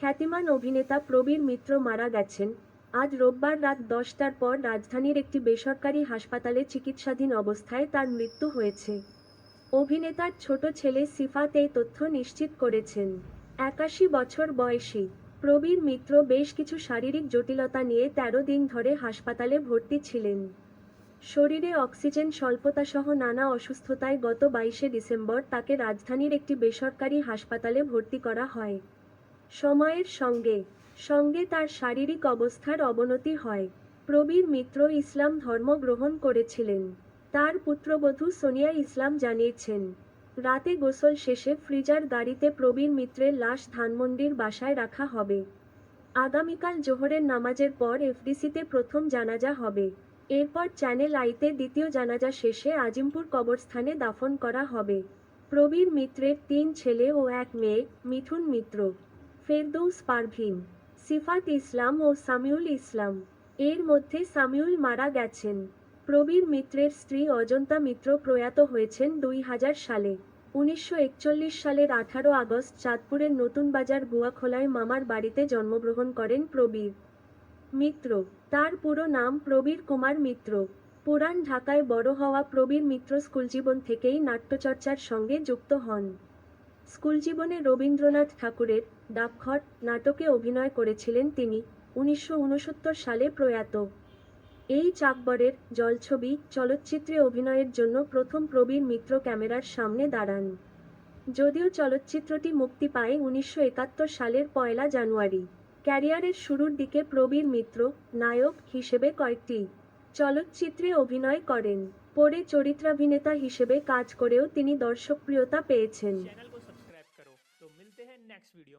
খ্যাতিমান অভিনেতা প্রবীর মিত্র মারা গেছেন। আজ রোববার রাত দশটার পর রাজধানীর একটি বেসরকারি হাসপাতালে চিকিৎসাধীন অবস্থায় তার মৃত্যু হয়েছে। অভিনেতার ছোট ছেলে সিফাত এই তথ্য নিশ্চিত করেছেন। একাশি বছর বয়সী প্রবীর মিত্র বেশ কিছু শারীরিক জটিলতা নিয়ে তেরো দিন ধরে হাসপাতালে ভর্তি ছিলেন। শরীরে অক্সিজেন স্বল্পতাসহ নানা অসুস্থতায় গত বাইশে ডিসেম্বর তাকে রাজধানীর একটি বেসরকারি হাসপাতালে ভর্তি করা হয়। সময়ের সঙ্গে সঙ্গে তার শারীরিক অবস্থার অবনতি হয়। প্রবীর মিত্র ইসলাম ধর্ম গ্রহণ করেছিলেন। তার পুত্রবধূ সোনিয়া ইসলাম জানিয়েছেন, রাতে গোসল শেষে ফ্রিজার গাড়িতে প্রবীর মিত্রের লাশ ধানমন্ডির বাসায় রাখা হবে। আগামীকাল জোহরের নামাজের পর এফডিসিতে প্রথম জানাজা হবে। এরপর চ্যানেল আইতে দ্বিতীয় জানাজা শেষে আজিমপুর কবরস্থানে দাফন করা হবে। প্রবীর মিত্রের তিন ছেলে ও এক মেয়ে মিঠুন মিত্র। ফেরদৌস পারভিন সিফাত ইসলাম ও সামিউল ইসলাম। এর মধ্যে সামিউল মারা গেছেন। প্রবীর মিত্রের স্ত্রী অজন্তা মিত্র প্রয়াত হয়েছেন দুই হাজার সালে। উনিশশো একচল্লিশ সালের আঠারো আগস্ট চাঁদপুরের নতুন বাজার গুয়াখোলায় মামার বাড়িতে জন্মগ্রহণ করেন প্রবীর মিত্র। তার পুরো নাম প্রবীর কুমার মিত্র। পুরান ঢাকায় বড় হওয়া প্রবীর মিত্র স্কুলজীবন থেকেই নাট্যচর্চার সঙ্গে যুক্ত হন। স্কুল জীবনে রবীন্দ্রনাথ ঠাকুরের ডাকঘর নাটকে অভিনয় করেছিলেন তিনি উনিশশো উনসত্তর সালে প্রয়াত। এই চাকবরের জলছবি চলচ্চিত্রে অভিনয়ের জন্য প্রথম প্রবীর মিত্র ক্যামেরার সামনে দাঁড়ান। যদিও চলচ্চিত্রটি মুক্তি পায় উনিশশো একাত্তর সালের পয়লা জানুয়ারি। ক্যারিয়ারের শুরুর দিকে প্রবীর মিত্র নায়ক হিসেবে কয়েকটি চলচ্চিত্রে অভিনয় করেন। পরে চরিত্রাভিনেতা হিসেবে কাজ করেও তিনি দর্শকপ্রিয়তা পেয়েছেন। next video.